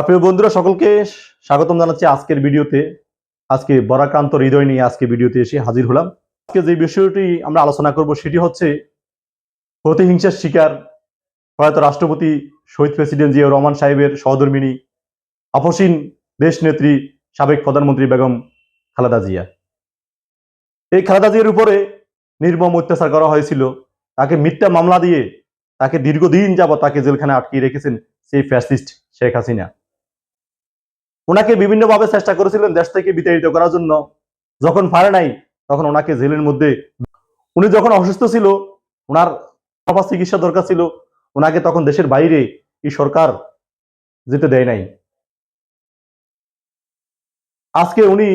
প্রিয় বন্ধুরা, সকলকে স্বাগতম জানাচ্ছি আজকের ভিডিওতে। আজকে বরাক্রান্ত হৃদয় নিয়ে আজকে ভিডিওতে এসে হাজির হলাম। আজকে যে বিষয়টি আমরা আলোচনা করব সেটি হচ্ছে প্রতিহিংসার শিকার প্রয়াত রাষ্ট্রপতি, শহীদ প্রেসিডেন্ট জিয়া রহমান সাহেবের সহধর্মিনী আপসীন দেশ নেত্রী সাবেক প্রধানমন্ত্রী বেগম খালেদা জিয়া। এই খালেদা জিয়ার উপরে নির্মম অত্যাচার করা হয়েছিল। তাকে মিথ্যা মামলা দিয়ে তাকে দীর্ঘদিন যাবত তাকে জেলখানে আটকিয়ে রেখেছেন সেই ফ্যাসিস্ট শেখ হাসিনা। ওনাকে বিভিন্নভাবে চেষ্টা করেছিলেন দেশ থেকে বিতাড়িত করার জন্য। যখন পারে নাই, তখন ওনাকে জেলের মধ্যে উনি যখন অসুস্থ ছিল, ওনার সফা চিকিৎসা দরকার ছিল, ওনাকে তখন দেশের বাইরে এই সরকার যেতে দেয় নাই। আজকে উনি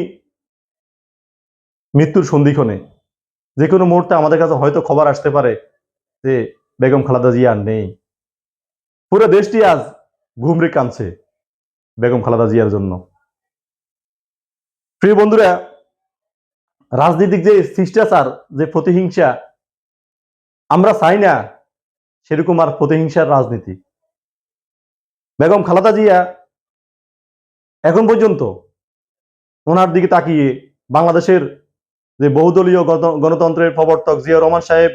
মৃত্যুর সন্ধিক্ষণে, যে কোনো মুহূর্তে আমাদের কাছে হয়তো খবর আসতে পারে যে বেগম খালাদা জিয়া নেই। পুরো দেশটি আজ ঘুমরে কাঁদছে বেগম খালেদা জিয়ার জন্য। প্রিয় বন্ধুরা, রাজনীতিক যে শিষ্টাচার, যে প্রতিহিংসা, আমরা চাই না সেরকম আর প্রতিহিংসার রাজনীতি। বেগম খালেদা জিয়া এখন পর্যন্ত ওনার দিকে তাকিয়ে বাংলাদেশের যে বহুদলীয় গণ- গণতন্ত্রের প্রবর্তক জিয়া রহমান সাহেব,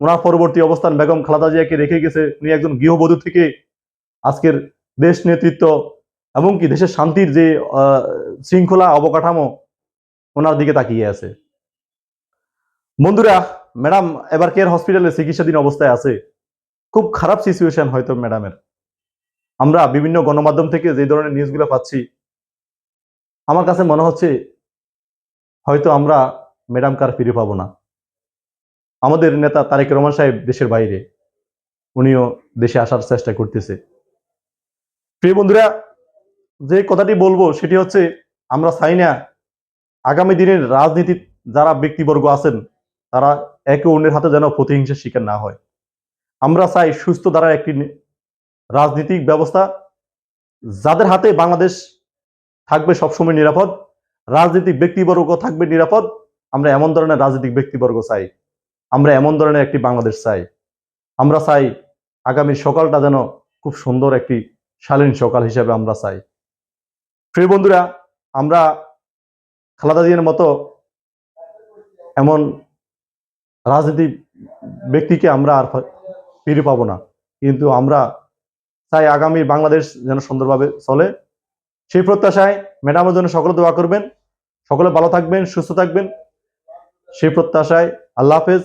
ওনার পরবর্তী অবস্থান বেগম খালেদা জিয়াকে রেখে গেছে। উনি একজন গৃহবধূ থেকে আজকের দেশ নেতৃত্ব এমনকি দেশের শান্তির যে শৃঙ্খলা অবকাঠামো, ওনার দিকে তাকিয়ে আছে। বন্ধুরা, ম্যাডাম, এবার কেয়ার হসপিটালে চিকিৎসাধীন অবস্থায় আছে? খুব খারাপ সিচুয়েশন হয়তো ম্যাডামের। আমরা বিভিন্ন গণমাধ্যম থেকে যে ধরনের নিউজগুলো পাচ্ছি, আমার কাছে মনে হচ্ছে, হয়তো আমরা ম্যাডাম কার ফিরে পাবো না। আমাদের নেতা তারেক রহমান সাহেব দেশের বাইরে, উনিও দেশে আসার চেষ্টা করতেছে। প্রিয় বন্ধুরা যে কথাটি বলব সেটি হচ্ছে, আমরা চাই না আগামী দিনের রাজনীতির যারা ব্যক্তিবর্গ আছেন, তারা একে অন্যের হাতে যেন প্রতিহিংসার শিকার না হয়। আমরা চাই সুস্থ দ্বারা একটি রাজনৈতিক ব্যবস্থা, যাদের হাতে বাংলাদেশ থাকবে সবসময় নিরাপদ, রাজনৈতিক ব্যক্তিবর্গ থাকবে নিরাপদ, আমরা এমন ধরনের রাজনৈতিক ব্যক্তিবর্গ চাই। আমরা এমন ধরনের একটি বাংলাদেশ চাই। আমরা চাই আগামী সকালটা যেন খুব সুন্দর একটি শালীন সকাল হিসেবে আমরা চাই। প্রিয় বন্ধুরা, আমরা খালাদা জিয়ার মতো এমন রাজনীতি ব্যক্তিকে আমরা আর ফিরে পাবো না। কিন্তু আমরা চাই আগামী বাংলাদেশ যেন সুন্দরভাবে চলে। সেই প্রত্যাশায় ম্যাডামের জন্য সকলে দোয়া করবেন। সকলে ভালো থাকবেন, সুস্থ থাকবেন। সেই প্রত্যাশায় আল্লাহ হাফেজ।